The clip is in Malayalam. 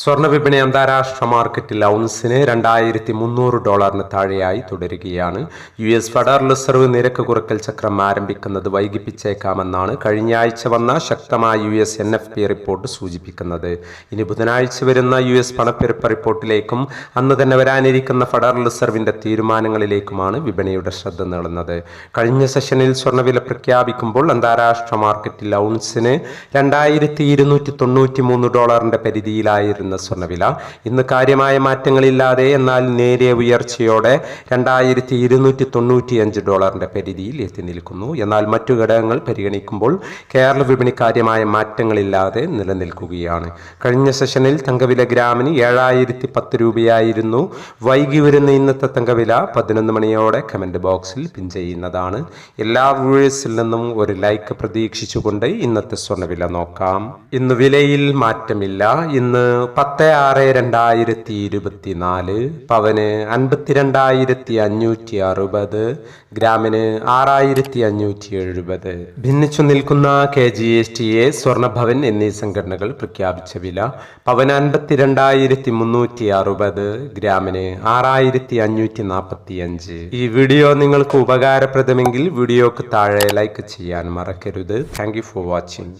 സ്വർണ വിപണി അന്താരാഷ്ട്ര മാർക്കറ്റിൽ ഔൺസിന് രണ്ടായിരത്തി മുന്നൂറ് ഡോളറിന് താഴെയായി തുടരുകയാണ്. യു എസ് ഫെഡറൽ റിസർവ് നിരക്ക് കുറക്കൽ ചക്രം ആരംഭിക്കുന്നത് വൈകിപ്പിച്ചേക്കാമെന്നാണ് കഴിഞ്ഞ ആഴ്ച വന്ന ശക്തമായ U S N F P report സൂചിപ്പിക്കുന്നത്. ഇനി ബുധനാഴ്ച വരുന്ന യു എസ് പണപ്പെരുപ്പ റിപ്പോർട്ടിലേക്കും അന്ന് തന്നെ വരാനിരിക്കുന്ന ഫെഡറൽ റിസർവിന്റെ തീരുമാനങ്ങളിലേക്കുമാണ് വിപണിയുടെ ശ്രദ്ധ നേടുന്നത് കഴിഞ്ഞ സെഷനിൽ സ്വർണവില പ്രഖ്യാപിക്കുമ്പോൾ അന്താരാഷ്ട്ര മാർക്കറ്റിൽ ഔൺസിന് രണ്ടായിരത്തി ഇരുന്നൂറ്റി തൊണ്ണൂറ്റി മൂന്ന് ഡോളറിന്റെ പരിധിയിലായിരുന്നു വരുന്ന സ്വർണവില. ഇന്ന് കാര്യമായ മാറ്റങ്ങളില്ലാതെ എന്നാൽ നേരിയ ഉയർച്ചയോടെ രണ്ടായിരത്തി ഇരുന്നൂറ്റി തൊണ്ണൂറ്റിയഞ്ച് ഡോളറിന്റെ പരിധിയിൽ എത്തി നിൽക്കുന്നു. എന്നാൽ മറ്റു ഘടകങ്ങൾ പരിഗണിക്കുമ്പോൾ കേരള വിപണി കാര്യമായ മാറ്റങ്ങളില്ലാതെ നിലനിൽക്കുകയാണ്. കഴിഞ്ഞ സെഷനിൽ തങ്കവില ഗ്രാമിന് ഏഴായിരത്തി പത്ത് രൂപയായിരുന്നു. വൈകി വരുന്ന ഇന്നത്തെ തങ്കവില പതിനൊന്ന് മണിയോടെ കമന്റ് ബോക്സിൽ പിൻ ചെയ്യുന്നതാണ്. എല്ലാ വ്യൂവേഴ്സിൽ നിന്നും ഒരു ലൈക്ക് പ്രതീക്ഷിച്ചുകൊണ്ട് ഇന്നത്തെ സ്വർണവില നോക്കാം. ഇന്ന് വിലയിൽ മാറ്റമില്ല. ഇന്ന് പത്ത് ആറ് രണ്ടായിരത്തി ഇരുപത്തിനാല് പവന് അൻപത്തിരണ്ടായിരത്തി അഞ്ഞൂറ്റി അറുപത് ഗ്രാമിന് ആറായിരത്തി അഞ്ഞൂറ്റി എഴുപത്. ഭിന്നിച്ചു നിൽക്കുന്ന K G S T A Swarnabhavan എന്നീ സംഘടനകൾ പ്രഖ്യാപിച്ച വില പവന് അൻപത്തിരണ്ടായിരത്തി മുന്നൂറ്റി അറുപത് ഗ്രാമിന് ആറായിരത്തി അഞ്ഞൂറ്റി നാൽപ്പത്തി അഞ്ച് ഈ വീഡിയോ നിങ്ങൾക്ക് ഉപകാരപ്രദമെങ്കിൽ വീഡിയോക്ക് താഴെ ലൈക്ക് ചെയ്യാൻ മറക്കരുത്. Thank you for watching.